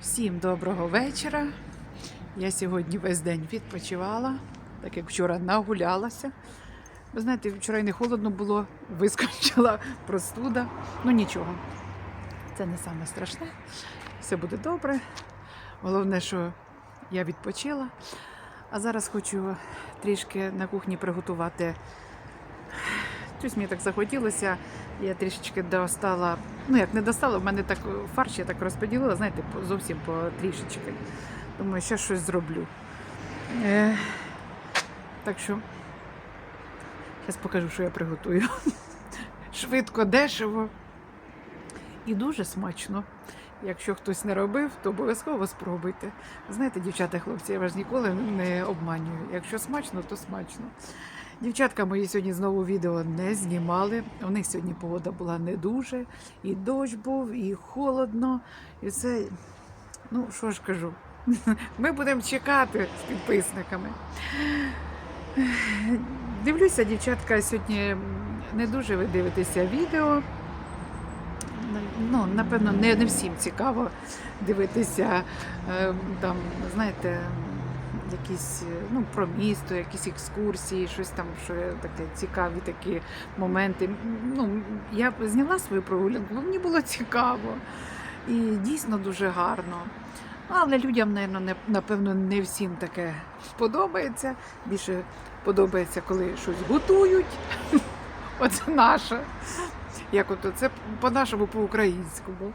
Всім доброго вечора. Я сьогодні весь день відпочивала, так як вчора нагулялася. Ви знаєте, вчора й не холодно було, вискочила простуда. Ну нічого, це не саме страшне. Все буде добре. Головне, що я відпочила. А зараз хочу трішки на кухні приготувати. Щось мені так захотілося. Я трішечки достала, ну як не достала, в мене так фарш я так розподілила, знаєте, зовсім по трішечки. Думаю, ще щось зроблю. Е, так що зараз покажу, що я приготую. Швидко, дешево і дуже смачно. Якщо хтось не робив, то обов'язково спробуйте. Знаєте, дівчата, хлопці, я вас ніколи не обманюю. Якщо смачно, то смачно. Дівчатка мої сьогодні знову відео не знімали. У них сьогодні погода була не дуже, і дощ був, і холодно. І це, ну що ж кажу, ми будемо чекати з підписниками. Дивлюся, дівчатка, сьогодні не дуже ви дивитеся відео. Ну, напевно, не, не всім цікаво дивитися е, там, знаєте, якісь е, ну, про місто, якісь екскурсії, щось там, що таке цікаві такі моменти. Ну, я зняла свою прогулянку, бо мені було цікаво і дійсно дуже гарно. Але людям, напевно, не, всім таке сподобається. Більше подобається, коли щось готують. Оце наше. Як ото це по-нашому, по-українському.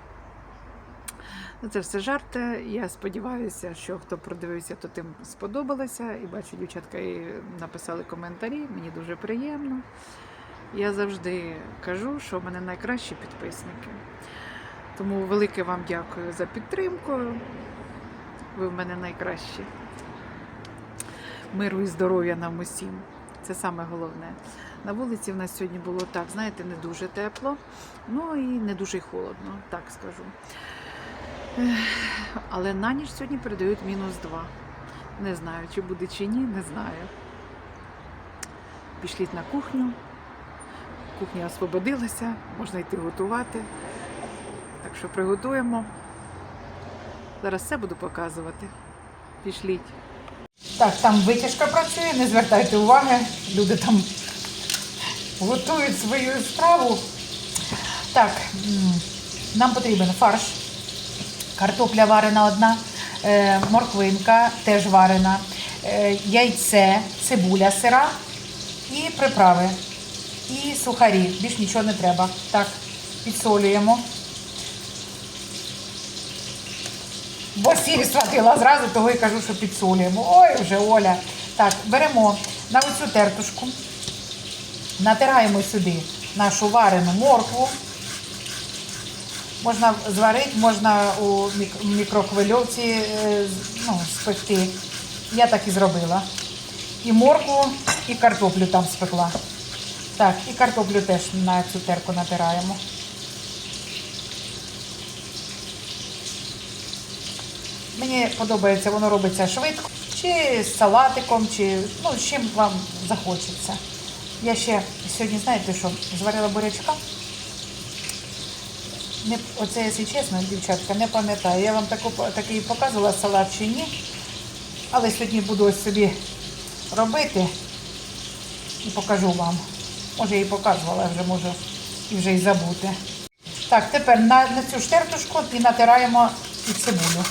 Це все жарти. Я сподіваюся, що хто продивився, то тим сподобалося. І бачу, дівчатка і написали коментарі. Мені дуже приємно. Я завжди кажу, що в мене найкращі підписники. Тому велике вам дякую за підтримку. Ви в мене найкращі. Миру і здоров'я нам усім. Це саме головне. На вулиці в нас сьогодні було так, знаєте, не дуже тепло, ну і не дуже холодно, так скажу. Але на ніч сьогодні передають мінус 2. Не знаю, чи буде чи ні, не знаю. Пішліть на кухню. Кухня освободилася, можна йти готувати. Так що приготуємо. Зараз все буду показувати. Пішліть. Так, там витяжка працює, не звертайте уваги. Люди там готують свою страву. Так, нам потрібен фарш, картопля варена одна, е, морквинка теж варена, е, яйце, цибуля сира і приправи. І сухарі. Більш нічого не треба. Так, підсолюємо. Бо сіль схватила зразу, того і кажу, що підсолюємо. Ой, вже Оля. Так, беремо на оцю тертушку, натираємо сюди нашу варену моркву. Можна зварити, можна у мік- мікрохвильовці е, ну, спекти. Я так і зробила. І моркву, і картоплю там спекла. Так, і картоплю теж на цю терку натираємо. Мені подобається, воно робиться швидко, чи з салатиком, чи ну, з чим вам захочеться. Я ще сьогодні, знаєте що, зварила бурячка. Не, оце, якщо чесно, дівчатка, не пам'ятаю. Я вам таку, такий показувала салат чи ні. Але сьогодні буду ось собі робити і покажу вам. Може, і показувала, вже можу і вже й забути. Так, тепер на, на цю штертушку і натираємо і цибулю.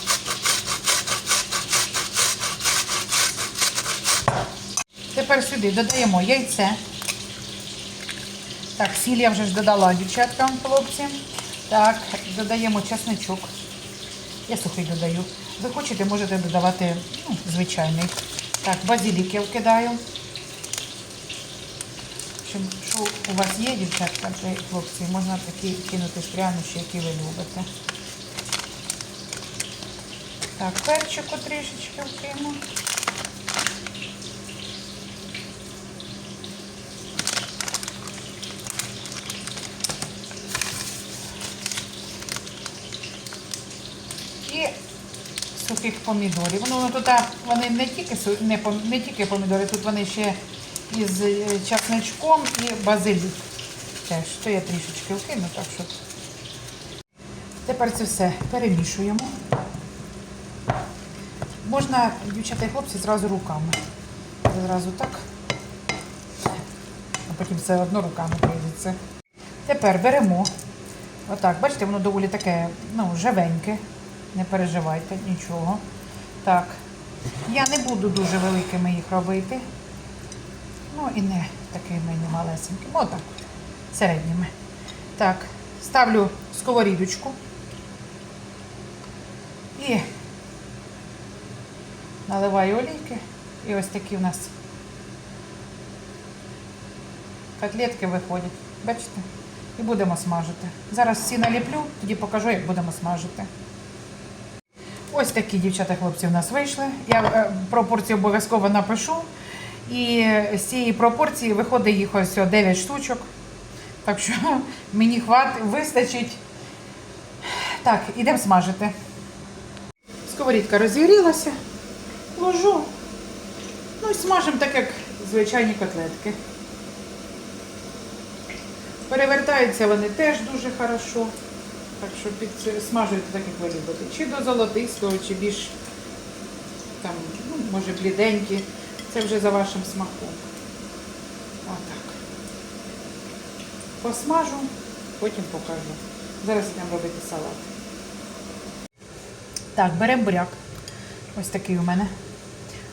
Тепер сюди додаємо яйце. Так, сіль я вже ж додала дівчаткам, хлопці. Так, додаємо чесничок. Я сухий додаю. Ви хочете, можете додавати ну, звичайний. Так, базилік я вкидаю. Що, у вас є, дівчатка, хлопці, можна такі кинути прянощі, які ви любите. Так, перчику трішечки вкину. Сухих помідорів. Ну, тут вони не тільки, не, не тільки помідори, тут вони ще із е, часничком і базилік. Теж, то я трішечки вкину, так що. Тепер це все перемішуємо. Можна, дівчата і хлопці, зразу руками. Зразу так. А потім все одно руками прийдеться. Тепер беремо. Отак, бачите, воно доволі таке, ну, живеньке. Не переживайте, нічого. Так. Я не буду дуже великими їх робити. Ну і не такими не малесенькими. Отак. Середніми. Так, ставлю сковорідочку. І наливаю олійки. І ось такі в нас котлетки виходять. Бачите? І будемо смажити. Зараз всі наліплю, тоді покажу, як будемо смажити. Ось такі дівчата хлопці в нас вийшли. Я е, пропорції обов'язково напишу. І з цієї пропорції виходить їх ось 9 штучок. Так що мені хват, вистачить. Так, ідемо смажити. Сковорідка розігрілася. Ложу. Ну і смажимо так, як звичайні котлетки. Перевертаються вони теж дуже хорошо. Так що підсмажуйте так, як ви любите. Чи до золотистого, чи більш там, ну, може, бліденькі. Це вже за вашим смаком. Отак. Посмажу, потім покажу. Зараз йдемо робити салат. Так, беремо буряк. Ось такий у мене.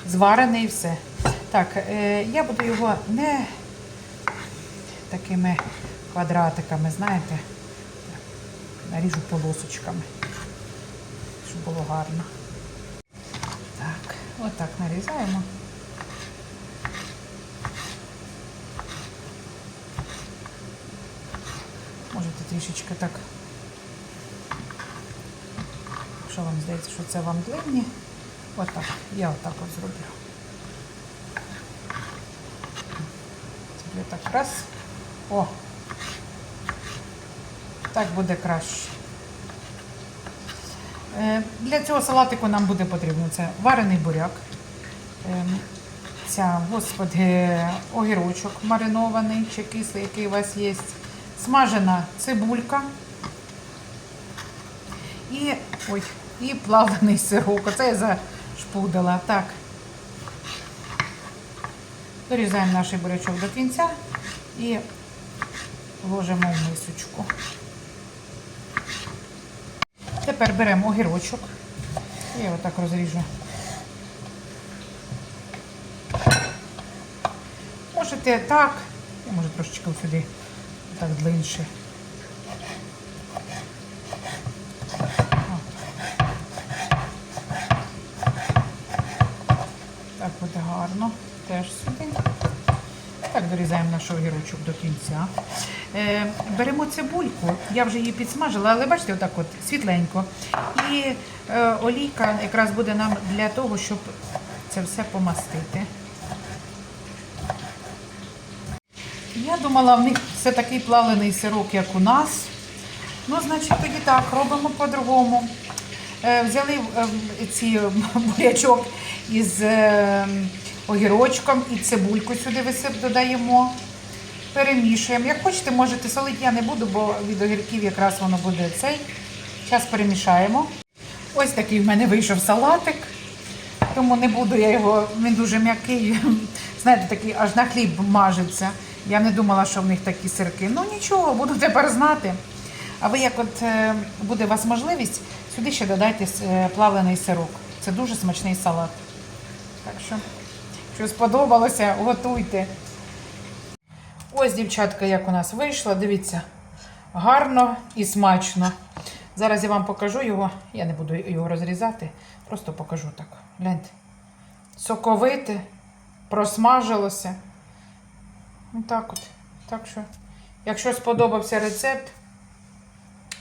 Зварений і все. Так, е, я буду його не такими квадратиками, знаєте, наріжу полосочками, щоб було гарно. Так, отак нарізаємо. Можете трішечки так. Якщо вам здається, що це вам длинні, отак. Я отак от зроблю. Це так раз. О! Так буде краще. Е, Для цього салатику нам буде потрібно це варений буряк. Ем, Ця, господи, огірочок маринований чи кислий, який у вас є. Смажена цибулька. І, ой, і плавлений сирок. Оце я зашпудила. Так. Дорізаємо наш бурячок до кінця і ложимо в мисочку. Тепер беремо огірочок. Я його так розріжу. Можете так, я може трошечки сюди так длинше. Так буде гарно. Теж сюди. Так, дорізаємо наш огірочок до кінця. Е, беремо цибульку, я вже її підсмажила, але бачите, отак от світленько. І е, олійка якраз буде нам для того, щоб це все помастити. Я думала, в них все такий плавлений сирок, як у нас. Ну, значить, тоді так, робимо по-другому. Е, взяли ці бурячок із огірочком і цибульку сюди висип додаємо. Перемішуємо. Як хочете, можете солити, я не буду, бо від огірків якраз воно буде цей. Зараз перемішаємо. Ось такий в мене вийшов салатик. Тому не буду я його, він дуже м'який. Знаєте, такий аж на хліб мажеться. Я не думала, що в них такі сирки. Ну нічого, буду тепер знати. А ви, як от е, буде у вас можливість, сюди ще додайте е, плавлений сирок. Це дуже смачний салат. Так що, якщо сподобалося, готуйте. Ось, дівчатка, як у нас вийшло. Дивіться, гарно і смачно. Зараз я вам покажу його. Я не буду його розрізати, просто покажу так. Гляньте. Соковите, просмажилося. Отак от. Так що, якщо сподобався рецепт,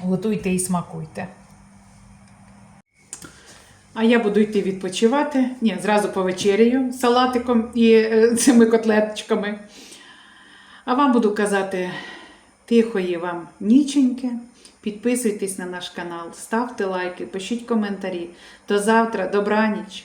готуйте і смакуйте. А я буду йти відпочивати. Ні, зразу повечеряю салатиком і е, цими котлеточками. А вам буду казати тихої вам ніченьки. Підписуйтесь на наш канал, ставте лайки, пишіть коментарі. До завтра, добраніч!